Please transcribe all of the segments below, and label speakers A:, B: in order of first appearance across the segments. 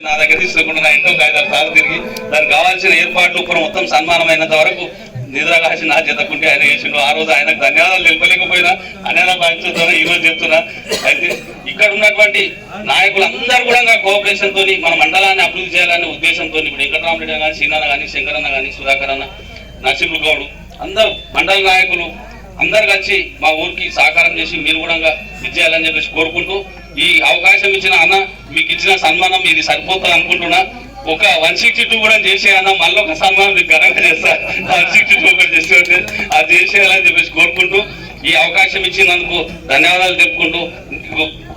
A: నా దగ్గర తీసుకోకుండా నా ఇంట్లో ఐదారు సార్లు తిరిగి దానికి కావాల్సిన ఏర్పాట్లు ఇప్పుడు మొత్తం సన్మానమైనంత వరకు నిద్రకాసి నా చేతకుంటే ఆయన చేసిండు. ఆ రోజు ఆయనకు ధన్యవాదాలు తెలుపలేకపోయినా అనేలా బాధ్యతతో ఈ రోజు చెప్తున్నా. అయితే ఇక్కడ ఉన్నటువంటి నాయకులందరూ కూడా కోఆపరేషన్ తోని మన మండలాన్ని అభివృద్ధి చేయాలనే ఉద్దేశంతో ఇప్పుడు వెంకటరామరెడ్డి కానీ శ్రీనాన్న కానీ శంకరన్న కానీ సుధాకర్ అన్న నరసింహులు గౌడు అందరూ మండల నాయకులు అందరు కలిసి మా ఊరికి సహకారం చేసి మీరు కూడా విద్యాలని చెప్పేసి కోరుకుంటూ ఈ అవకాశం ఇచ్చిన అన్న మీకు ఇచ్చిన సన్మానం ఇది సరిపోతుంది అనుకుంటున్నా. ఒక వన్ సిక్స్టీ టూ కూడా చేసే అన్న మళ్ళీ ఒక సన్మానం మీకు ఘనంగా చేస్తా. వన్ సిక్స్టీ టూ కూడా చేస్తే అది చేసేయాలని చెప్పేసి కోరుకుంటూ ఈ అవకాశం ఇచ్చినందుకు ధన్యవాదాలు తెలుపుకుంటూ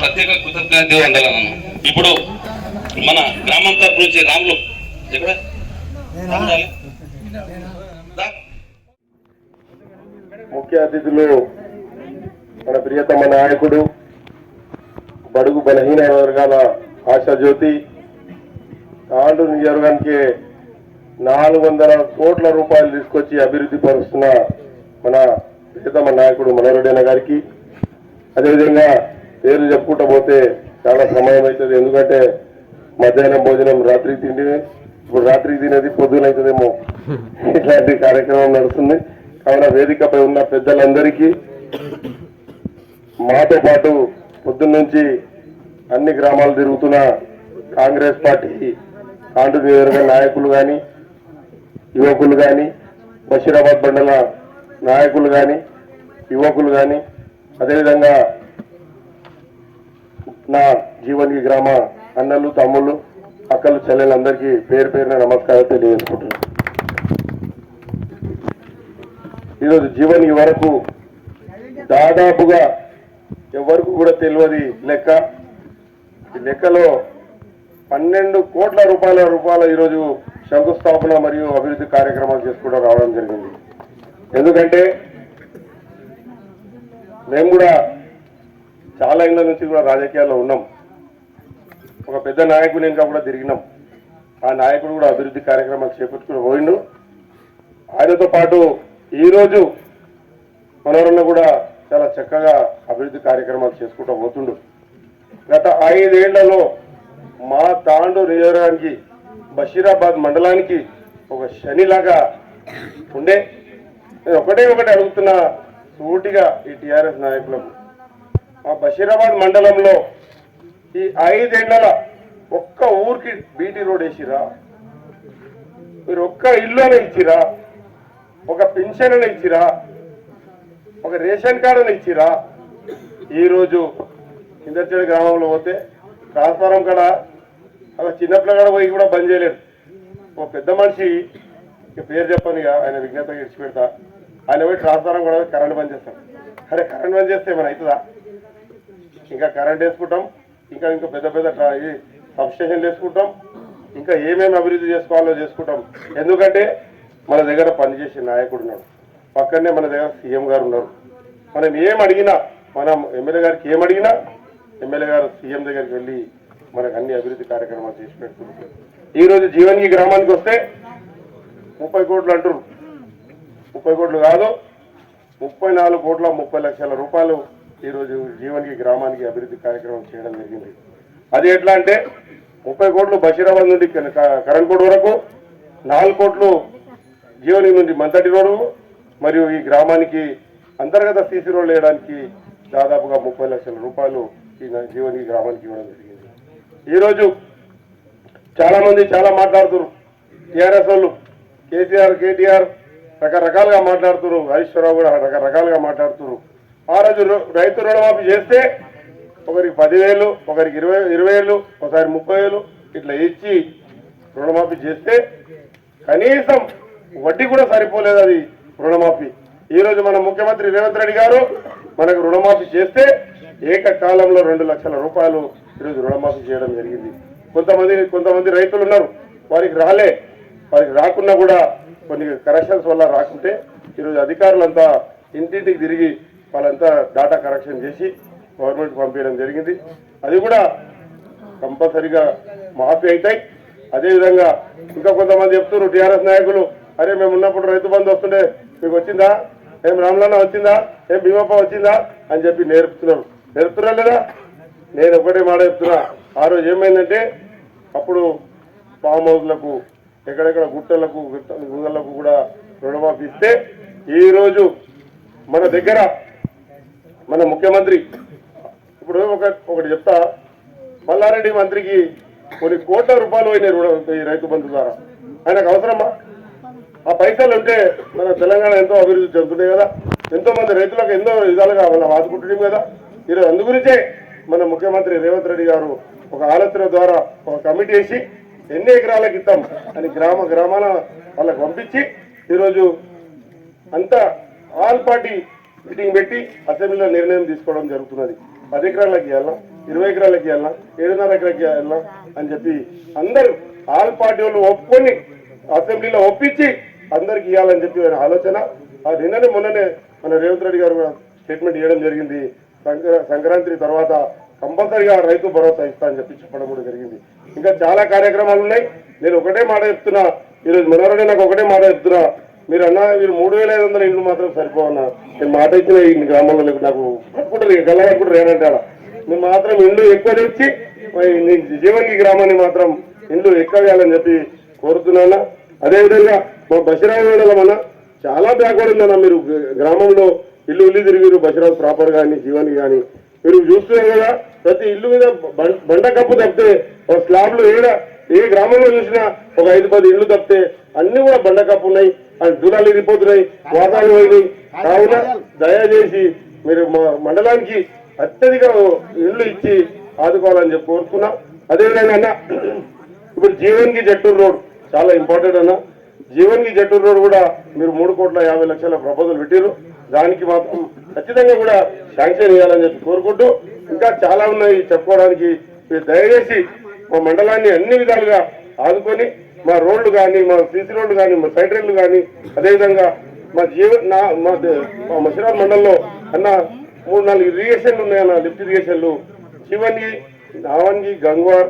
A: ప్రత్యేక కృతజ్ఞత వందలను ఇప్పుడు మన గ్రామం తరపు నుంచి రాములు. ఎక్కడ.
B: ముఖ్య అతిథులు మన ప్రియతమ నాయకుడు బడుగు బలహీన వర్గాల ఆశాజ్యోతి తాండూరు నియోజకవర్గానికి నాలుగు వందల కోట్ల రూపాయలు తీసుకొచ్చి అభివృద్ధి పరుస్తున్న మన ప్రియతమ నాయకుడు మనోరెడ్డి గారికి. అదేవిధంగా పేర్లు చెప్పుకుంటూ పోతే చాలా సమయం అవుతుంది. ఎందుకంటే మధ్యాహ్నం భోజనం రాత్రికి తిండినే ఇప్పుడు రాత్రికి తినేది పొద్దున అవుతుందేమో. ఇట్లాంటి కార్యక్రమం నడుస్తుంది. కావున వేదికపై ఉన్న పెద్దలందరికీ మాతో పాటు పొద్దున్నుంచి అన్ని గ్రామాలు తిరుగుతున్న కాంగ్రెస్ పార్టీ కాంటు నాయకులు కానీ యువకులు కానీ బషీరాబాద్ మండల నాయకులు కానీ యువకులు కానీ అదేవిధంగా నా జీవన్కి గ్రామ అన్నలు తమ్ముళ్ళు అక్కలు చెల్లెలందరికీ పేరు పేరున నమస్కారం తెలియజేసుకుంటున్నాను ఈరోజు జీవన్కి వరకు దాదాపుగా ఎవరికి కూడా తెలియదు లెక్క. ఈ లెక్కలో పన్నెండు కోట్ల రూపాయల రూపాయల ఈరోజు శంకుస్థాపన మరియు అభివృద్ధి కార్యక్రమాలు చేసుకోవడం రావడం జరిగింది. ఎందుకంటే మేము కూడా చాలా ఇళ్ళ నుంచి కూడా రాజకీయాల్లో ఉన్నాం. ఒక పెద్ద నాయకుని ఇంకా కూడా తిరిగినాం. ఆ నాయకుడు కూడా అభివృద్ధి కార్యక్రమాలు చేపట్టుకుని పోయిండు. ఆయనతో పాటు ఈరోజు మనవరన్న కూడా చాలా చక్కగా అభివృద్ధి కార్యక్రమాలు చేసుకుంటూ పోతుండు. గత ఐదేళ్ళలో మా తాండు నియోజకవర్గానికి బషీరాబాద్ మండలానికి ఒక శనిలాగా ఉండే. నేను ఒకటే ఒకటి అడుగుతున్నా సూటిగా ఈ టిఆర్ఎస్ నాయకులకు. మా బషీరాబాద్ మండలంలో ఈ ఐదేళ్ళ ఒక్క ఊరికి బీటీ రోడ్ వేసిరా? మీరు ఒక్క ఇల్లు ఇచ్చిరా? ఒక పెన్షన్ ఇచ్చిరా? ఒక రేషన్ కార్డు ఇచ్చిరా? ఈరోజు ఇందర్చేడు గ్రామంలో పోతే ట్రాన్స్ఫారం కాడ ఒక చిన్నపిల్లగాడ పోయి కూడా బంద్ చేయలేడు. ఒక పెద్ద మనిషి పేరు చెప్పని ఆయన విజ్ఞత ఇడిచిపెడతా. ఆయన పోయి ట్రాన్స్ఫారం కూడా కరెంట్ బంద్ చేస్తాం అరే కరెంట్ బంద్ చేస్తే ఏమైనా అవుతుందా? ఇంకా కరెంట్ వేసుకుంటాం ఇంకా ఇంకా పెద్ద పెద్ద ట్రా- ఈ సబ్స్టేషన్లు వేసుకుంటాం ఇంకా ఏమేమి అభివృద్ధి చేసుకోవాలో చేసుకుంటాం. ఎందుకంటే మన దగ్గర పనిచేసే నాయకుడు ఉన్నాడు. పక్కనే మన దగ్గర సీఎం గారు ఉన్నారు. మనం ఏం అడిగినా మనం ఎమ్మెల్యే గారికి ఏం అడిగినా ఎమ్మెల్యే గారు సీఎం దగ్గరికి వెళ్ళి మనకు అన్ని అభివృద్ధి కార్యక్రమాలు చేసి పెడుతున్నారు. ఈరోజు జీవన్కి గ్రామానికి వస్తే ముప్పై కోట్లు అంటారు ముప్పై కోట్లు కాదు ముప్పై నాలుగు కోట్ల ముప్పై లక్షల రూపాయలు ఈరోజు జీవన్కి గ్రామానికి అభివృద్ధి కార్యక్రమం చేయడం జరిగింది. అది ఎట్లా అంటే ముప్పై కోట్లు బషీరాబాద్ నుండి క- కరణ్కోట్ వరకు నాలుగు కోట్లు జీవని నుండి మంతటి రోడ్డు మరియు ఈ గ్రామానికి అంతర్గత సీసీ రోడ్లు వేయడానికి దాదాపుగా ముప్పై లక్షల రూపాయలు ఈ నా- ఈ గ్రామానికి ఇవ్వడం జరిగింది. ఈరోజు చాలామంది చాలా మాట్లాడుతున్నారు. టీఆర్ఎస్ వాళ్ళు కేసీఆర్ కేటీఆర్ రకరకాలుగా మాట్లాడుతున్నారు. హరీశ్వరరావు కూడా రకరకాలుగా మాట్లాడుతున్నారు. ఆ రోజు రైతు రుణమాఫీ చేస్తే ఒకరికి పదివేలు ఒకరికి ఇరవై ఇరవై వేలు ఒకసారి ముప్పై వేలు ఇట్లా ఇచ్చి రుణమాఫీ చేస్తే కనీసం వడ్డీ కూడా సరిపోలేదు అది. రుణమాఫీ. ఈ రోజు మన ముఖ్యమంత్రి రేవంత్ రెడ్డి గారు మనకు రుణమాఫీ చేస్తే ఏకకాలంలో రెండు లక్షల రూపాయలు ఈరోజు రుణమాఫీ చేయడం జరిగింది. కొంతమంది కొంతమంది రైతులు ఉన్నారు. వారికి రాలే. వారికి రాకున్నా కూడా కొన్ని కరెక్షన్స్ వల్ల రాకుంటే ఈరోజు అధికారులంతా ఇంటింటికి తిరిగి వాళ్ళంతా డాటా కరెక్షన్ చేసి గవర్నమెంట్ పంపించడం జరిగింది. అది కూడా కంపల్సరిగా మాఫీ అవుతాయి. అదేవిధంగా ఇంకా కొంతమంది చెప్తున్నారు టీఆర్ఎస్ నాయకులు అరే మేము ఉన్నప్పుడు రైతు బంధు వస్తుండే మీకు వచ్చిందా? ఏం రామలన్న వచ్చిందా? ఏం భీమప్ప వచ్చిందా? అని చెప్పి నేర్పుతున్నారు నేర్పుతున్నా లేదా? నేను ఒకటే మాట చెప్తున్నా. ఆ రోజు ఏమైందంటే అప్పుడు ఫామ్ హౌస్లకు ఎక్కడెక్కడ గుట్టలకు గుంగళ్ళకు కూడా రుణమాఫీ ఇస్తే ఈరోజు మన దగ్గర మన ముఖ్యమంత్రి ఇప్పుడు ఒక ఒకటి చెప్తా. మల్లారెడ్డి మంత్రికి కొన్ని కోట్ల రూపాయలు పోయినాయి రుణ ఈ రైతు బంధు ద్వారా. ఆయనకు అవసరమా? ఆ పైసలు ఉంటే మన తెలంగాణ ఎంతో అభివృద్ధి చెందుతుంది కదా. ఎంతో మంది రైతులకు ఎన్నో విధాలుగా మనం ఆదుకుంటున్నాం కదా. ఈరోజు అందుగురించే మన ముఖ్యమంత్రి రేవంత్ రెడ్డి గారు ఒక ఆలోచన ద్వారా ఒక కమిటీ వేసి ఎన్ని ఎకరాలకు ఇస్తాం అని గ్రామ గ్రామాల వాళ్ళకు పంపించి ఈరోజు అంతా ఆల్ పార్టీ మీటింగ్ పెట్టి అసెంబ్లీలో నిర్ణయం తీసుకోవడం జరుగుతున్నది. పది ఎకరాలకి ఇవ్వాలా ఇరవై ఎకరాలకి ఇవ్వాలా ఏడున్నర ఎకరాలకి ఇవ్వాలా అని చెప్పి అందరూ ఆల్ పార్టీ వాళ్ళు ఒప్పుకొని అసెంబ్లీలో ఒప్పించి అందరికి ఇవ్వాలని చెప్పి ఆలోచన. ఆ నిన్ననే మొన్ననే మన రేవంత్ రెడ్డి గారు స్టేట్మెంట్ ఇవ్వడం జరిగింది. సంక్రాంతి తర్వాత కంపల్సరిగా రైతు భరోసా ఇస్తా అని చెప్పి చెప్పడం కూడా జరిగింది. ఇంకా చాలా కార్యక్రమాలు ఉన్నాయి. నేను ఒకటే మాట చెప్తున్నా. ఈరోజు మనోరెడ్డి నాకు ఒకటే మాట చెప్తున్నా. మీరు అన్న మీరు మూడు వేల ఐదు వందల ఇల్లు మాత్రం సరిపోవన్నా. నేను మాట ఇచ్చిన ఈ గ్రామంలో లేకు నాకు పట్టుకుంటారు గల్ల పట్టుకుంటారు ఏనంటే ఆడ. మాత్రం ఇల్లు ఎక్కువ తెచ్చి మరి జీవన్కి గ్రామాన్ని మాత్రం ఇండ్లు ఎక్కువ వేయాలని చెప్పి కోరుతున్నాను? అదేవిధంగా మా బసిరావు మండలం అన్న చాలా బ్యాక్వర్డ్ ఉందన్న మీరు గ్రామంలో ఇల్లు ఇల్లు తిరిగిరు బసిరావు ప్రాపర్ కానీ జీవన్ కానీ మీరు చూస్తున్నారు కదా ప్రతి ఇల్లు మీద బండ కప్పు తప్పితే ఒక స్లాబ్లు ఏడ ఏ గ్రామంలో చూసినా ఒక ఐదు పది ఇల్లు తప్పితే అన్ని కూడా బండ కప్పు ఉన్నాయి అది దూరాలు ఇరిగిపోతున్నాయి వాతాలు పోయినాయి కావున దయచేసి మీరు మా మండలానికి అత్యధిక ఇల్లు ఇచ్చి ఆదుకోవాలని చెప్పి కోరుకున్నా అదేవిధంగా అన్న ఇప్పుడు జీవన్కి జట్టూరు రోడ్. చాలా ఇంపార్టెంట్ అన్న. జీవన్కి జట్టూరు రోడ్ కూడా మీరు మూడు కోట్ల యాభై లక్షల ప్రపోజల్ పెట్టారు దానికి మాత్రం ఖచ్చితంగా కూడా శాంక్షన్ ఇవ్వాలని చెప్పి కోరుకుంటూ ఇంకా చాలా ఉన్నాయి చెప్పుకోవడానికి. మీరు దయచేసి మా మండలాన్ని అన్ని విధాలుగా ఆదుకొని మా రోడ్లు కానీ మా సీసీ రోడ్లు కానీ మా సైడ్ రైళ్ళు కానీ అదేవిధంగా మా జీవ నా మా మా మసిరాబాద్ మండలంలో అన్న మూడు నాలుగు ఇరిగేషన్లు ఉన్నాయన్న లిఫ్ట్ ఇరిగేషన్లు. శివన్గి నావన్గి గంగ్వార్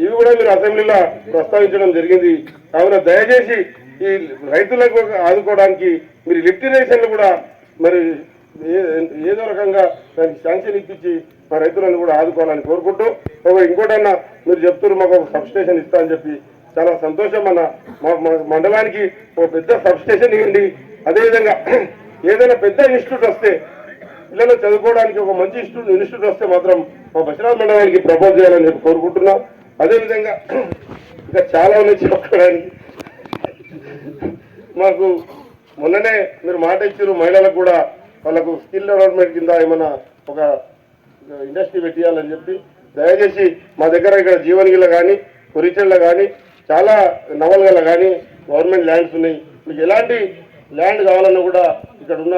B: ఇవి కూడా మీరు అసెంబ్లీలో ప్రస్తావించడం జరిగింది. కావున దయచేసి ఈ రైతులకు ఆదుకోవడానికి మీరు లిఫ్ట్ ఇరిగేషన్లు కూడా మరి ఏదో రకంగా దానికి శాంక్షన్ ఇప్పించి మా రైతులను కూడా ఆదుకోవాలని కోరుకుంటూ ఒక ఇంకోటన్నా మీరు చెప్తున్నారు మాకు ఒక సబ్స్టేషన్ ఇస్తా అని చెప్పి. చాలా సంతోషం అన్న మా మండలానికి ఒక పెద్ద సబ్స్టేషన్ ఇవ్వండి. అదేవిధంగా ఏదైనా పెద్ద ఇన్స్టిట్యూట్ వస్తే పిల్లలు చదువుకోవడానికి ఒక మంచి ఇన్స్టిట్యూట్ ఇన్స్టిట్యూట్ వస్తే మాత్రం మా బసిరాజ్ మండలానికి ప్రపోజ్ చేయాలని చెప్పి కోరుకుంటున్నాం. అదేవిధంగా ఇంకా చాలా ఉన్నాయి చెప్పుకోవడానికి మాకు మొన్ననే మీరు మాట ఇచ్చారు మహిళలకు కూడా వాళ్ళకు స్కిల్ డెవలప్మెంట్ కింద ఏమైనా ఒక ఇండస్ట్రీ పెట్టియాలని చెప్పి. దయచేసి మా దగ్గర ఇక్కడ జీవనగిల కానీ కొరిచెళ్ళ కానీ చాలా నవల్గల కానీ గవర్నమెంట్ ల్యాండ్స్ ఉన్నాయి. మీకు ఎలాంటి ల్యాండ్ కావాలన్నా కూడా ఇక్కడ ఉన్న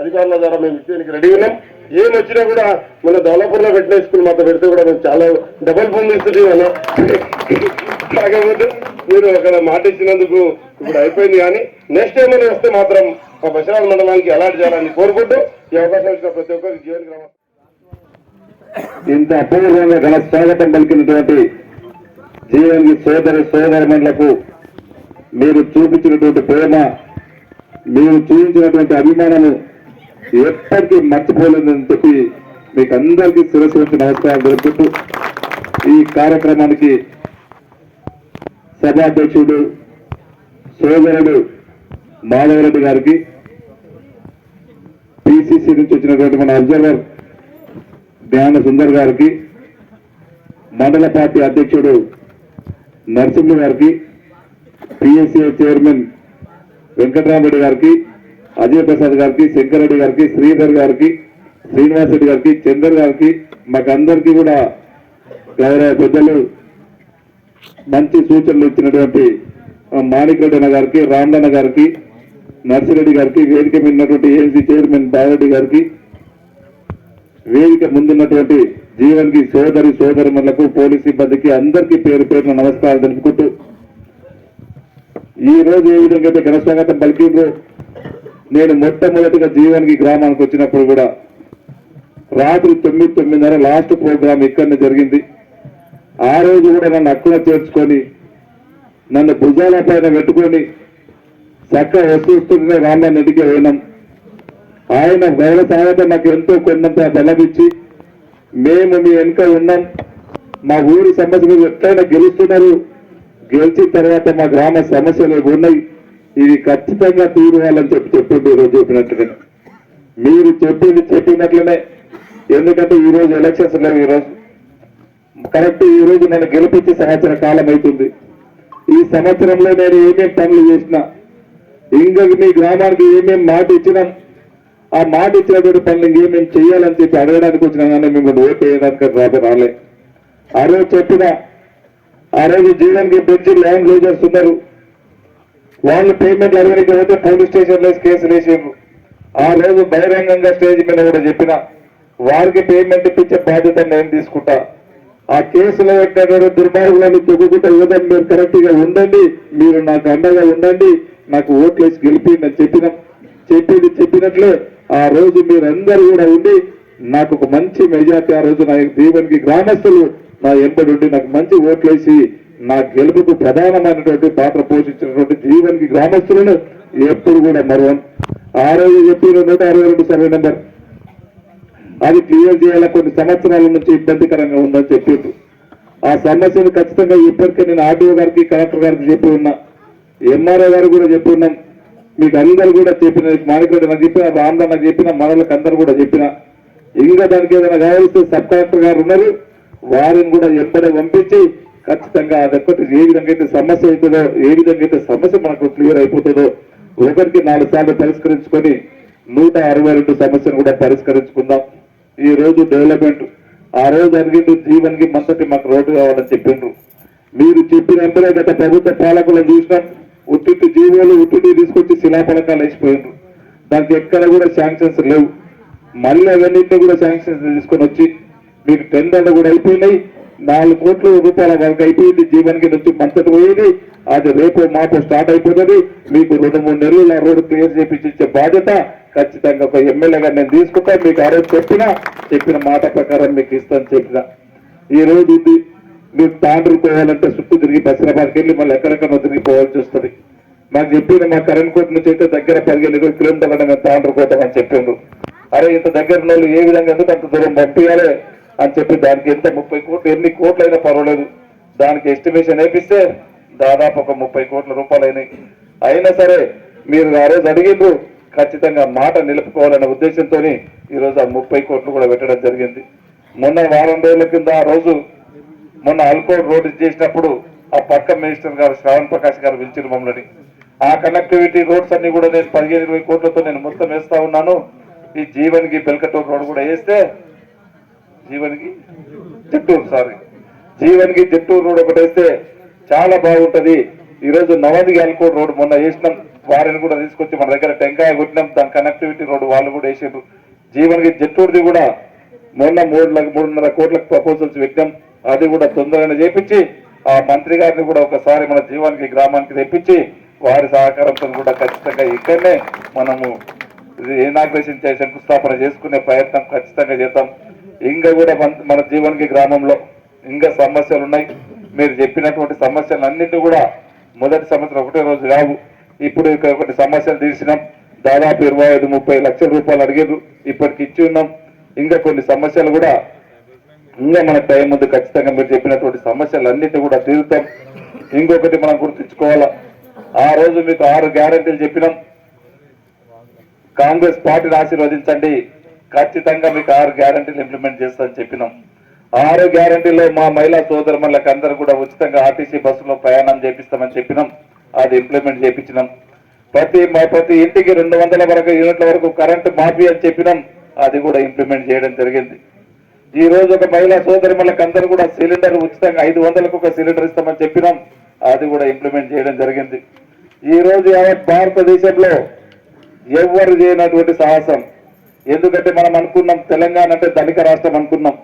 B: అధికారుల ద్వారా మేము ఇచ్చేందుకు రెడీ ఉన్నాం. ఏం వచ్చినా కూడా మన దౌలాపూర్లో పెట్టిన స్కూల్ మాత్రం పెడితే కూడా మేము చాలా డబల్ పొందిస్తుంది ఇస్తుంది అన్న కాకపోతే మీరు అక్కడ మాట ఇచ్చినందుకు ఇప్పుడు అయిపోయింది కానీ నెక్స్ట్ టైం అని వస్తే మాత్రం మా బసిరాల మండలానికి అలాంటి చేయాలని కోరుకుంటూ ఈ అవకాశం ఇచ్చిన ప్రతి ఒక్కరికి జీవన
C: ఇంత అపూర్వంగా ఘన స్వాగతం పలికినటువంటి జీవన్కి సోదరి సోదరమణులకు మీరు చూపించినటువంటి ప్రేమ మీరు చూపించినటువంటి అభిమానము ఎప్పటికీ మర్చిపోలేదని చెప్పి మీకు అందరికీ శిరస్సు వచ్చి నమస్కారం జరుపుకుంటూ ఈ కార్యక్రమానికి సభాధ్యక్షుడు సోదరుడు మాధవరెడ్డి గారికి పిసిసి నుంచి వచ్చినటువంటి మన అబ్జర్వర్ జ్ఞాన సుందర్ గారికి మండల పార్టీ అధ్యక్షుడు నరసింహ గారికి పిఎస్సీ చైర్మన్ వెంకటరామరెడ్డి గారికి అజయ్ ప్రసాద్ గారికి శంకర్ రెడ్డి గారికి శ్రీధర్ గారికి శ్రీనివాస్ రెడ్డి గారికి చందర్ గారికి మాకందరికీ కూడా గౌరవ పెద్దలు మంచి సూచనలు ఇచ్చినటువంటి మాణికరెడ్డి మాణిక్ అన్న గారికి రాండన్న గారికి నర్సిరెడ్డి గారికి వేదిక మీద ఉన్నటువంటి ఏఎన్సీ చైర్మన్ బాలరెడ్డి గారికి వేదిక ముందున్నటువంటి జీవన్కి సోదరి సోదరులకు పోలీస్ సిబ్బందికి అందరికీ పేరు పేరున నమస్కారం తెలుపుకుంటూ ఈ రోజు ఏ విధంగా అయితే ఘనస్వాగతం పలికిందో నేను మొట్టమొదటిగా జీవన్కి గ్రామానికి వచ్చినప్పుడు కూడా రాత్రి తొమ్మిది తొమ్మిదిన్నర లాస్ట్ ప్రోగ్రామ్ ఇక్కడనే జరిగింది. ఆ రోజు కూడా నన్ను అక్కడ చేర్చుకొని నన్ను భుజాల పైన పెట్టుకొని చక్క వస్తూనే రామన్న ఇంటికి పోయినాం. ఆయన వేల సహాయత నాకు ఎంతో కొండంత బలమిచ్చి మేము మీ వెనుక ఉన్నాం. మా ఊరి సమస్య మీరు ఎట్లయినా గెలుస్తున్నారు. గెలిచిన తర్వాత మా గ్రామ సమస్యలు ఉన్నాయి. ఇది ఖచ్చితంగా తీరువాలని చెప్పి చెప్పిండు ఈరోజు చెప్పినట్లుగా. మీరు చెప్పింది చెప్పినట్లనే. ఎందుకంటే ఈరోజు ఎలక్షన్స్ లేవు ఈ రోజు కరెక్ట్ ఈ రోజు నేను గెలిపించి సంవత్సర కాలం అవుతుంది ఈ సంవత్సరంలో నేను ఏమేమి పనులు చేసినా ఇంకా మీ గ్రామానికి ఏమేమి మాట ఇచ్చినాం ఆ మాట ఇచ్చినటువంటి పనులు ఏమేమి చేయాలని చెప్పి అడగడానికి వచ్చినా కానీ మిమ్మల్ని ఓటు వేయడానికి రాబో రాలే. ఆ రోజు చెప్పిన ఆ రోజు జీవన్కి కి ల్యాండ్ లూజర్స్ ఉన్నారు. వాళ్ళు పేమెంట్ అడగడానికి పోలీస్ స్టేషన్లో కేసు కేసులు వేసారు ఆ రోజు బహిరంగంగా స్టేజ్ మీద కూడా చెప్పిన వారికి పేమెంట్ ఇప్పించే బాధ్యత నేను తీసుకుంటా. ఆ కేసులో ఎక్కడ దుర్మార్గులను తొగ్గుకుంటే యువత మీరు కరెక్ట్గా ఉండండి మీరు నాకు అండగా ఉండండి నాకు ఓట్లేసి గెలిపిండి అని చెప్పిన చెప్పింది చెప్పినట్లే ఆ రోజు మీరందరూ కూడా ఉండి నాకు ఒక మంచి మెజార్టీ ఆ రోజు నా దీవెనికి గ్రామస్తులు నా ఎంబడి ఉండి నాకు మంచి ఓట్లేసి నా గెలుపుకు ప్రధానమైనటువంటి పాత్ర పోషించినటువంటి జీవన్కి గ్రామస్తులను ఎప్పుడు కూడా మరవం. ఆ రోజు చెప్పిన నూట అరవై రెండు సర్వే నెంబర్. అది క్లియర్ చేయాలా? కొన్ని సంవత్సరాల నుంచి ఇబ్బందికరంగా ఉందని చెప్పిండ్రు ఆ సమస్యను ఖచ్చితంగా ఇప్పటికే నేను ఆర్డీఓ గారికి కలెక్టర్ గారికి చెప్పి ఉన్నా. ఎంఆర్ఓ గారు కూడా చెప్పి ఉన్నాం. మీకు అందరు కూడా చెప్పిన మాణికరెడ్డి నాకు చెప్పిన రామ్దా నాకు చెప్పిన మనలకు అందరు కూడా చెప్పిన. ఇంకా దానికి ఏదైనా కావాల్సి సబ్ కలెక్టర్ గారు ఉన్నారు. వారిని కూడా ఎప్పుడే పంపించి ఖచ్చితంగా అదొక్కటి ఏ విధంగా అయితే సమస్య అవుతుందో ఏ విధంగా అయితే సమస్య మనకు క్లియర్ అయిపోతుందో ఒకరికి నాలుగు సార్లు పరిష్కరించుకొని నూట అరవై రెండు సమస్యను కూడా పరిష్కరించుకుందాం. ఈ రోజు డెవలప్మెంట్ ఆ రోజు అడిగిండు జీవన్కి మంతటి మాకు రోడ్డు కావాలని చెప్పిండ్రు. మీరు చెప్పినంతనే గత ప్రభుత్వ పాలకులను చూసినాం. ఉత్తుటి జీవోలు ఉత్తుటి తీసుకొచ్చి శిలాఫలకాలు వేసిపోయిండ్రు. దానికి ఎక్కడ కూడా శాంక్షన్స్ లేవు. మళ్ళీ అవన్నింటినీ కూడా శాంక్షన్స్ తీసుకొని వచ్చి మీకు టెండర్లు కూడా అయిపోయినాయి. నాలుగు కోట్ల రూపాయల వరకు అయిపోయింది జీవన్కి నుంచి మంతటి పోయింది. అది రేపు మాపు స్టార్ట్ అయిపోతుంది. మీకు రెండు మూడు నెలలు రోడ్డు క్లియర్ చేపించి ఇచ్చే బాధ్యత ఖచ్చితంగా ఒక ఎమ్మెల్యేగా నేను తీసుకుంటా. మీకు ఆ రోజు చెప్పిన చెప్పిన మాట ప్రకారం మీకు ఇస్తాను చెప్పిన. ఈ రోజు ఇది మీరు తాండ్రు పోవాలంటే చుట్టూ తిరిగి బసిరాబాద్కి వెళ్ళి మళ్ళీ ఎక్కడెక్కడ తిరిగి పోవాల్సి వస్తుంది. మాకు చెప్పింది మా కరెంట్ కోట నుంచి అయితే దగ్గర పదిహేను ఇరవై కిలోమీటర్లు మేము తాండ్రు పోతామని చెప్పిండు. అరే ఇంత దగ్గర ఉన్న వాళ్ళు ఏ విధంగా ఎందుకు అంత దూరం పంపించాలి? అని చెప్పి దానికి ఎంత ముప్పై కోట్లు ఎన్ని కోట్లు అయినా పర్వాలేదు. దానికి ఎస్టిమేషన్ వేపిస్తే దాదాపు ఒక ముప్పై కోట్ల రూపాయలు అయినా సరే మీరు ఆ రోజు అడిగిండ్రు ఖచ్చితంగా మాట నిలుపుకోవాలనే ఉద్దేశంతో ఈ రోజు ఆ ముప్పై కోట్లు కూడా పెట్టడం జరిగింది. మొన్న వారం రోజుల కింద ఆ రోజు మొన్న అల్కోడ్ రోడ్డు చేసినప్పుడు ఆ పక్క మినిస్టర్ గారు శ్రావణ్ ప్రకాష్ గారు పిలిచిరు మమ్మల్ని. ఆ కనెక్టివిటీ రోడ్స్ అన్ని కూడా నేను పదిహేను ఇరవై కోట్లతో నేను మొత్తం వేస్తా ఉన్నాను. ఈ జీవన్కి బెల్కటూర్ రోడ్ కూడా వేస్తే జీవన్కి చిట్టూరు సారీ. జీవన్కి చిట్టూరు రోడ్ ఒకటి వేస్తే చాలా బాగుంటది. ఈరోజు రోజు నవదికి అల్కోడ్ రోడ్ మొన్న వేసినాం. వారిని కూడా తీసుకొచ్చి మన దగ్గర టెంకాయ కొట్టినాం. దాని కనెక్టివిటీ రోడ్ వాళ్ళు కూడా వేసారు జీవన్కి చిట్టూరుది కూడా. మొన్న మూడు మూడున్నర కోట్లకు ప్రపోజల్స్ పెట్టినాం. అది కూడా తొందరగా చేపించి ఆ మంత్రి గారిని కూడా ఒకసారి మన జీవానికి గ్రామానికి తెప్పించి వారి సహకారంతో కూడా ఖచ్చితంగా ఇక్కడనే మనము ఇది ఇనాగ్రేషన్ చేసి శంకుస్థాపన చేసుకునే ప్రయత్నం ఖచ్చితంగా చేద్దాం. ఇంకా కూడా మన- మన గ్రామంలో ఇంకా సమస్యలు ఉన్నాయి మీరు చెప్పినటువంటి సమస్యలు అన్నింటి కూడా మొదటి సంవత్సరం ఒకటే రోజు కావు. ఇప్పుడు ఒకటి సమస్యలు తీసినాం దాదాపు ఇరవై ఐదు ముప్పై లక్షల రూపాయలు అడిగారు ఇప్పటికి ఇచ్చి ఉన్నాం. ఇంకా కొన్ని సమస్యలు కూడా ఇంకా మన టైం ముందు ఖచ్చితంగా మీరు చెప్పినటువంటి సమస్యలు కూడా తీరుతాం. ఇంకొకటి మనం గుర్తుంచుకోవాలా. ఆ రోజు మీకు ఆరు గ్యారెంటీలు చెప్పినాం. కాంగ్రెస్ పార్టీని ఆశీర్వదించండి. ఖచ్చితంగా మీకు ఆరు గ్యారెంటీలు ఇంప్లిమెంట్ చేస్తామని చెప్పినాం. ఆరు గ్యారెంటీలో మా మహిళా సోదరులకు అందరూ కూడా ఉచితంగా ఆర్టీసీ బస్సులో ప్రయాణం చేపిస్తామని చెప్పినాం. అది ఇంప్లిమెంట్ చేపించినాం. ప్రతి మా ప్రతి ఇంటికి రెండు వందల వరకు యూనిట్ల వరకు కరెంటు మాఫీ అని చెప్పినాం. అది కూడా ఇంప్లిమెంట్ చేయడం జరిగింది. ఈ రోజు ఒక మహిళా సోదరులకు అందరూ కూడా సిలిండర్ ఉచితంగా ఐదు వందలకు ఒక సిలిండర్ ఇస్తామని చెప్పినాం. అది కూడా ఇంప్లిమెంట్ చేయడం జరిగింది. ఈ రోజు యావత్ భారతదేశంలో ఎవరు చేయనటువంటి సాహసం. ఎందుకంటే మనం అనుకున్నాం తెలంగాణ అంటే ధనిక రాష్ట్రం అనుకున్నాం.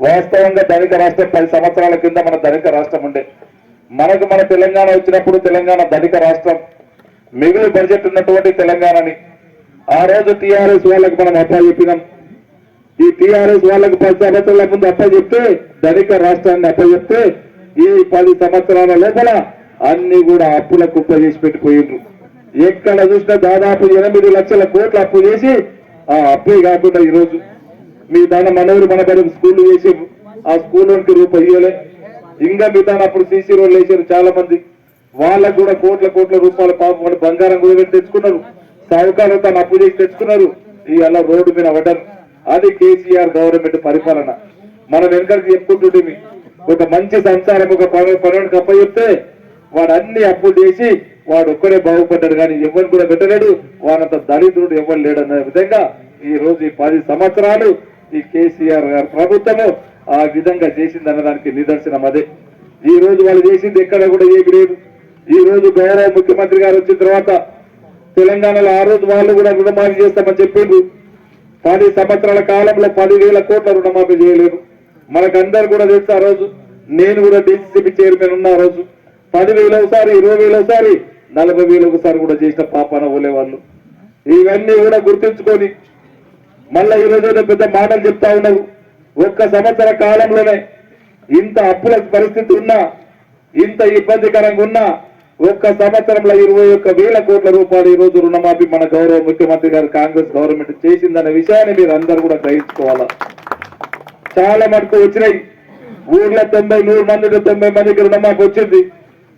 C: వాస్తవంగా ధనిక రాష్ట్రం పది సంవత్సరాల కింద మన ధనిక రాష్ట్రం ఉండే. మనకు మన తెలంగాణ వచ్చినప్పుడు తెలంగాణ ధనిక రాష్ట్రం. మిగులు బడ్జెట్ ఉన్నటువంటి తెలంగాణని. ఆ రోజు టీఆర్ఎస్ వాళ్ళకి మనం అప్ప చెప్పినాం. ఈ టీఆర్ఎస్ వాళ్ళకి పది సంవత్సరాల ముందు అప్ప చెప్తే ధనిక రాష్ట్రాన్ని అప్ప చెప్తే ఈ పది సంవత్సరాల లోపల అన్ని కూడా అప్పుల కుప్ప చేసి పెట్టిపోయిండ్రు ఎక్కడ చూసినా దాదాపు ఎనిమిది లక్షల కోట్లు అప్పు చేసి ఆ అప్పే కాకుండా ఈరోజు మీ దాని మనవరు మన దగ్గర స్కూల్ వేసి ఆ స్కూల్ వంటి ఇయ్యలే ఇంకా మిగతా అప్పుడు సీసీ రోడ్లు వేసారు చాలా మంది వాళ్ళకు కూడా కోట్ల కోట్ల రూపాయల పాపం వాళ్ళు బంగారం కూడా తెచ్చుకున్నారు. సావుకారు తను అప్పు చేసి తెచ్చుకున్నారు. ఇవాళ రోడ్డు మీద అవ్వడం అది కేసీఆర్ గవర్నమెంట్ పరిపాలన. మనం వెనకడికి చెప్పుకుంటుంటే ఒక మంచి సంసారం ఒక పని కప్ప చెప్తే వాడు అన్ని అప్పులు చేసి వాడు ఒక్కడే బాగుపడ్డాడు కానీ ఎవరు కూడా పెట్టలేడు. వానంత దళితుడు ఎవరు లేడన్న విధంగా ఈ రోజు ఈ పది సంవత్సరాలు ఈ కేసీఆర్ గారి ప్రభుత్వము ఆ విధంగా చేసింది అన్నదానికి నిదర్శనం అదే. ఈ రోజు వాళ్ళు చేసింది ఎక్కడ కూడా ఏమి లేదు. ఈ రోజు గౌరవ ముఖ్యమంత్రి గారు వచ్చిన తర్వాత తెలంగాణలో ఆ రోజు వాళ్ళు కూడా రుణమాఫీ చేస్తామని చెప్పిండ్రు. పది సంవత్సరాల కాలంలో పదివేల కోట్ల రుణమాఫీ చేయలేరు మనకందరు కూడా తెలుసు ఆ రోజు. నేను కూడా డిసిసిబి చైర్మన్ ఉన్న ఆ రోజు. పదివేలు ఒకసారి ఇరవై వేలు ఒకసారి నలభై వేలు ఒకసారి కూడా చేసిన పాపాన ఓలే వాళ్ళు ఇవన్నీ కూడా గుర్తుంచుకొని మళ్ళా ఈ పెద్ద మాటలు చెప్తా ఉన్నారు. ఒక్క సంవత్సర కాలంలోనే ఇంత అప్పుల పరిస్థితి ఉన్నా ఇంత ఇబ్బందికరంగా ఉన్నా ఒక్క సంవత్సరంలో ఇరవై ఒక్క వేల కోట్ల రూపాయలు ఈ రోజు రుణమాఫీ మన గౌరవ ముఖ్యమంత్రి గారు కాంగ్రెస్ గవర్నమెంట్ చేసిందన్న విషయాన్ని మీరు అందరూ కూడా గ్రహించుకోవాలా? చాలా మటుకు వచ్చినాయి. ఊర్లో తొంభై నూరు మందిలో తొంభై మందికి రుణమాఫీ వచ్చింది.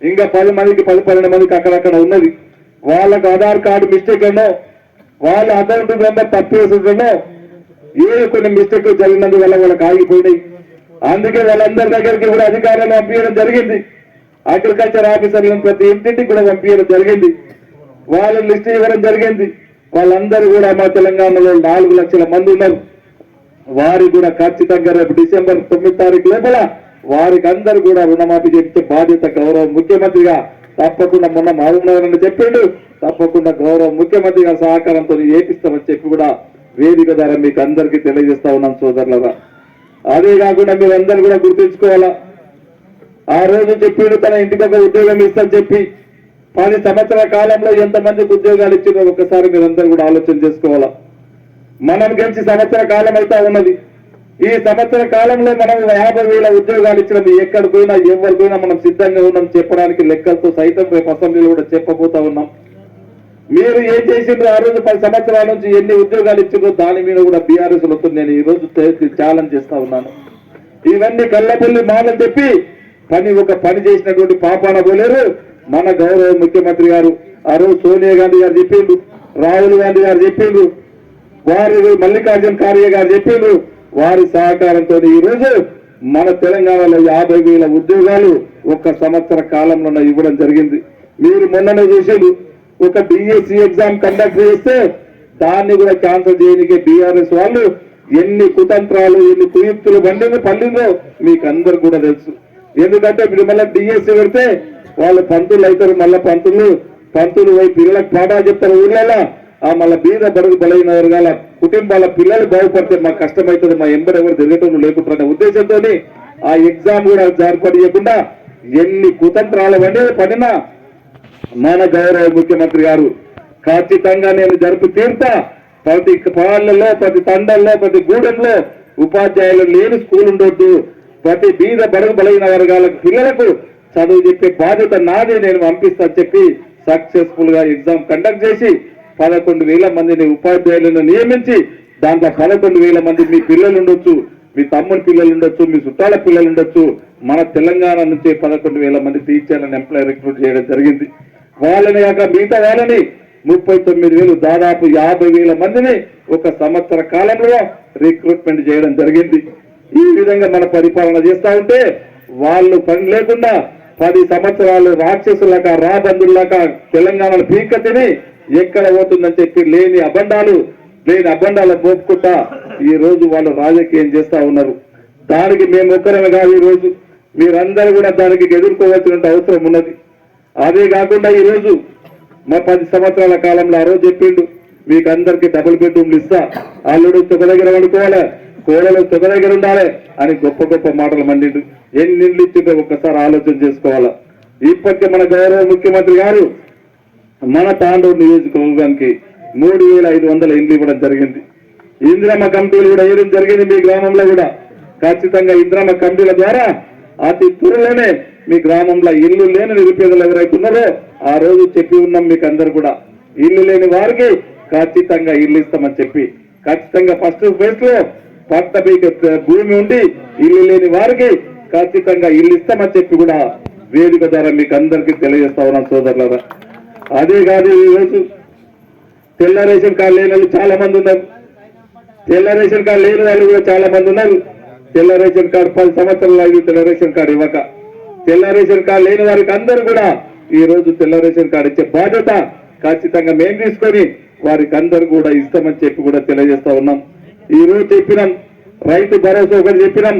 C: ఇంకా పది మందికి పది పన్నెండు మందికి అక్కడక్కడ ఉన్నది. వాళ్ళకు ఆధార్ కార్డు మిస్టేక్ అనో వాళ్ళ అకౌంట్ నెంబర్ తప్పు వేసిందనో ఏ కొన్ని మిస్టేక్ జరిగినందువల్ల వాళ్ళకి ఆగిపోయినాయి. అందుకే వాళ్ళందరి దగ్గరికి కూడా అధికారులను పంపించడం జరిగింది. అగ్రికల్చర్ ఆఫీసర్లను ప్రతి ఇంటింటికి కూడా పంపించడం జరిగింది. వాళ్ళ లిస్ట్ ఇవ్వడం జరిగింది. వాళ్ళందరూ కూడా మా తెలంగాణలో నాలుగు లక్షల మంది ఉన్నారు. వారికి కూడా ఖచ్చితంగా రేపు డిసెంబర్ తొమ్మిది తారీఖు లోపల వారికి అందరు కూడా రుణమాఫీ చేస్తే బాధ్యత గౌరవ ముఖ్యమంత్రిగా తప్పకుండా మొన్న మావున్నారని చెప్పిండు. తప్పకుండా గౌరవ ముఖ్యమంత్రిగా సహకారంతో ఏపిస్తామని చెప్పి కూడా వేదిక ద్వారా మీకు అందరికీ తెలియజేస్తా ఉన్నాం సోదరులరా. అదే కాకుండా మీరందరూ కూడా గుర్తుంచుకోవాలా? ఆ రోజు చెప్పిండు తన ఇంటికి ఒక ఉద్యోగం ఇస్తాను చెప్పి పది సంవత్సరాల కాలంలో ఎంతమందికి ఉద్యోగాలు ఇచ్చిందో ఒకసారి మీరందరూ కూడా ఆలోచన చేసుకోవాలా? మనం గెలిచి సంవత్సర కాలం అయితే ఉన్నది. ఈ సంవత్సర కాలంలో మనం యాభై వేల ఉద్యోగాలు ఇచ్చినది ఎక్కడ పోయినా ఎవరు పోయినా మనం సిద్ధంగా ఉన్నాం చెప్పడానికి లెక్కలతో సైతం రేపు అసెంబ్లీలో కూడా చెప్పబోతా ఉన్నాం. మీరు ఏం చేసిండ్రు ఆ రోజు పది సంవత్సరాల నుంచి ఎన్ని ఉద్యోగాలు ఇచ్చిండ్రో దాని మీద కూడా బీఆర్ఎస్లతో నేను ఈ రోజు ఛాలెంజ్ చేస్తా ఉన్నాను. ఇవన్నీ కళ్ళపల్లి మాలని చెప్పి పని ఒక పని చేసినటువంటి పాపాన పోలేరు. మన గౌరవ ముఖ్యమంత్రి గారు ఆ రోజు సోనియా గాంధీ గారు చెప్పిండు రాహుల్ గాంధీ గారు చెప్పిండు వారి మల్లికార్జున ఖార్గే గారు చెప్పిండ్రు వారి సహకారంతో ఈ రోజు మన తెలంగాణలో యాభై వేల ఉద్యోగాలు ఒక సంవత్సర కాలంలో ఇవ్వడం జరిగింది. మీరు మొన్ననే చూసారు ఒక డిఎస్సి ఎగ్జామ్ కండక్ట్ చేస్తే దాన్ని కూడా క్యాన్సల్ చేయడానికి బీఆర్ఎస్ వాళ్ళు ఎన్ని కుతంత్రాలు ఎన్ని కుయుక్తులు బండిని పల్లిందో మీకు అందరు కూడా తెలుసు. ఎందుకంటే మీరు మళ్ళీ డిఎస్సి పెడితే వాళ్ళు పంతులు అవుతారు మళ్ళీ పంతులు పంతులు పోయి పిల్లలకు పాఠాలు చెప్తారు ఊర్లలో మళ్ళీ బీద బడుగు బలైన వర్గాల కుటుంబాల పిల్లలు బాగుపడితే మాకు కష్టమవుతుంది మా ఎంబడి ఎవరు తిరగటం లేకుంటున్న ఉద్దేశంతో ఆ ఎగ్జామ్ కూడా జారిపడియకుండా ఎన్ని కుతంత్రాలు వండి పడినా మన గౌరవ ముఖ్యమంత్రి గారు ఖచ్చితంగా నేను జరుపు తీరుతా. ప్రతి పాళ్ళలో ప్రతి తండల్లో ప్రతి గూడెంలో ఉపాధ్యాయులు లేని స్కూల్ ఉండొద్దు. ప్రతి బీద బడుగు బలైన వర్గాల పిల్లలకు చదువు చెప్పే బాధ్యత నాదే నేను పంపిస్తా చెప్పి సక్సెస్ఫుల్గా ఎగ్జామ్ కండక్ట్ చేసి పదకొండు వేల మందిని ఉపాధ్యాయులను నియమించి దాంట్లో పదకొండు వేల మంది మీ పిల్లలు ఉండొచ్చు మీ తమ్ముని పిల్లలు ఉండొచ్చు మీ చుట్టాల పిల్లలు ఉండొచ్చు. మన తెలంగాణ నుంచి పదకొండు వేల మంది టీచర్లను ఎంప్లాయ్ రిక్రూట్ చేయడం జరిగింది. వాళ్ళని కాక మిగతా వాళ్ళని ముప్పై తొమ్మిది వేలు దాదాపు యాభై వేల మందిని ఒక సంవత్సర కాలంలో రిక్రూట్మెంట్ చేయడం జరిగింది. ఈ విధంగా మన పరిపాలన చేస్తా ఉంటే వాళ్ళు పని లేకుండా పది సంవత్సరాలు రాక్షసులక రాబందులాక తెలంగాణలో పీక తిని ఎక్కడ పోతుందని చెప్పి లేని అబండాలు లేని అబండాల పోపుకుంటా ఈ రోజు వాళ్ళు రాజకీయం చేస్తా ఉన్నారు. దానికి మేము ఒక్కరమే కాదు ఈ రోజు. మీరందరూ కూడా దానికి ఎదుర్కోవాల్సిన అవసరం ఉన్నది. అదే కాకుండా ఈ రోజు మా పది సంవత్సరాల కాలంలో ఆ రోజు చెప్పిండు మీకు అందరికి డబుల్ బెడ్రూమ్లు ఇస్తా. అల్లుడు తొగ దగ్గర పడుకోవాలి కోడలు తొగ దగ్గర ఉండాలి అని గొప్ప గొప్ప మాటలు మండిండు ఎన్ని ఇండ్లు ఇచ్చిందో ఒక్కసారి ఆలోచన చేసుకోవాలా? ఇప్పటికే మన గౌరవ ముఖ్యమంత్రి గారు మన తాండూరు నియోజకవర్గానికి మూడు వేల ఐదు వందల ఇండ్లు ఇవ్వడం జరిగింది. ఇంద్రమ్మ కమిటీలు కూడా వేయడం జరిగింది మీ గ్రామంలో కూడా. ఖచ్చితంగా ఇంద్రమ్మ కమిటీల ద్వారా అతి త్వరలోనే మీ గ్రామంలో ఇల్లు లేని నిరుపేదలు ఎవరైతే ఉన్నారో ఆ రోజు చెప్పి ఉన్నాం మీకు అందరు కూడా. ఇల్లు లేని వారికి ఖచ్చితంగా ఇల్లు ఇస్తామని చెప్పి. ఖచ్చితంగా ఫస్ట్ ఫేజ్లో పట్ట మీకు భూమి ఉండి ఇల్లు లేని వారికి ఖచ్చితంగా ఇల్లు ఇస్తామని చెప్పి కూడా వేదిక ద్వారా మీకు అందరికీ తెలియజేస్తా ఉన్నాం సోదరులరా. అదే కాదు ఈరోజు తెల్ల రేషన్ కార్డు లేని వాళ్ళు చాలా మంది ఉన్నారు. తెల్ల రేషన్ కార్డు లేని వాళ్ళు కూడా చాలా మంది ఉన్నారు. తెల్ల రేషన్ కార్డు పది సంవత్సరాలు అయింది తెల్ల రేషన్ కార్డు ఇవ్వక. తెల్ల రేషన్ కార్డు లేని వారికి అందరూ కూడా ఈ రోజు తెల్ల రేషన్ కార్డు ఇచ్చే బాధ్యత ఖచ్చితంగా మేము తీసుకొని వారికి అందరూ కూడా ఇస్తామని చెప్పి కూడా తెలియజేస్తా ఉన్నాం. ఈ రోజు చెప్పినాం రైతు భరోసా ఒకటి చెప్పినాం.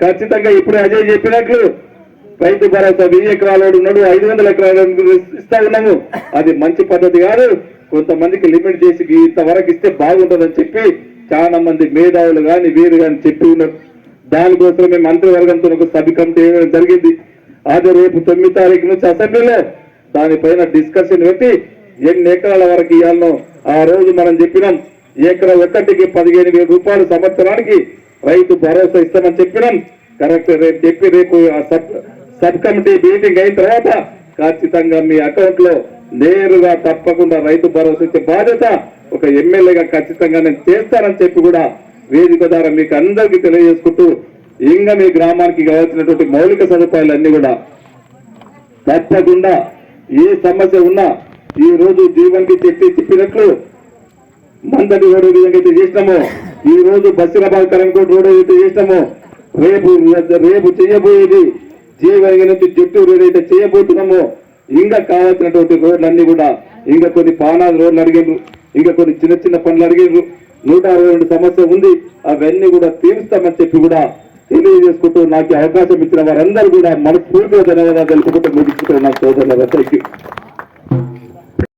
C: ఖచ్చితంగా ఇప్పుడు అజయ్ చెప్పినట్లు రైతు భరోసా వెయ్యి ఎకరాలు ఉన్నాడు ఐదు వందల ఎకరాలు ఇస్తా ఉన్నాము. అది మంచి పద్ధతి కాదు. కొంతమందికి లిమిట్ చేసి ఇంతవరకు ఇస్తే బాగుంటుందని చెప్పి చాలా మంది మేధావులు కానీ వీరు కానీ చెప్పి ఉన్నారు. దానికోసం మేము మంత్రివర్గంతో ఒక సభ కమిటీ జరిగింది. అది రేపు తొమ్మిది తారీఖు నుంచి అసెంబ్లీలో దానిపైన డిస్కషన్ పెట్టి ఎన్ని ఎకరాల వరకు ఇవ్వాలనో ఆ రోజు మనం చెప్పినాం. ఎకరా ఒక్కటికి పదిహేను వేల రూపాయలు సంవత్సరానికి రైతు భరోసా ఇస్తామని చెప్పినాం. కరెక్ట్ రేపు చెప్పి రేపు ఆ సబ్ కమిటీ మీటింగ్ అయిన తర్వాత ఖచ్చితంగా మీ అకౌంట్లో నేరుగా తప్పకుండా రైతు భరోసా ఇచ్చే బాధ్యత ఒక ఎమ్మెల్యేగా ఖచ్చితంగా నేను చేస్తానని చెప్పి కూడా వేదిక ద్వారా మీకు అందరికీ తెలియజేసుకుంటూ ఇంకా మీ గ్రామానికి కావాల్సినటువంటి మౌలిక సదుపాయాలు అన్ని కూడా తప్పకుండా ఏ సమస్య ఉన్నా ఈ రోజు జీవన్కి చెప్పి చెప్పినట్లు మందటి రోడ్డు విధంగా అయితే చేసినాము ఈ రోజు బస్సులబాద్ కరెంట్ రోడ్డు అయితే చేసినామో రేపు రేపు చేయబోయేది జీవన్ నుంచి జట్టు రోడ్ అయితే చేయబోతున్నాము ఇంకా కావాల్సినటువంటి రోడ్లన్నీ కూడా ఇంకా కొన్ని పానాలు రోడ్లు అడిగిండ్రు ఇంకా కొన్ని చిన్న చిన్న పనులు అడిగిండ్రు. నూట అరవై రెండు సమస్య ఉంది అవన్నీ కూడా తీరుస్తామని చెప్పి కూడా తెలియజేసుకుంటూ నాకు అవకాశం ఇచ్చిన వారందరూ కూడా మనస్ఫూర్తిగా ధన్యవాదాలు తెలుసుకుంటూ ముగించుకుంటున్నాను సోదరుల థ్యాంక్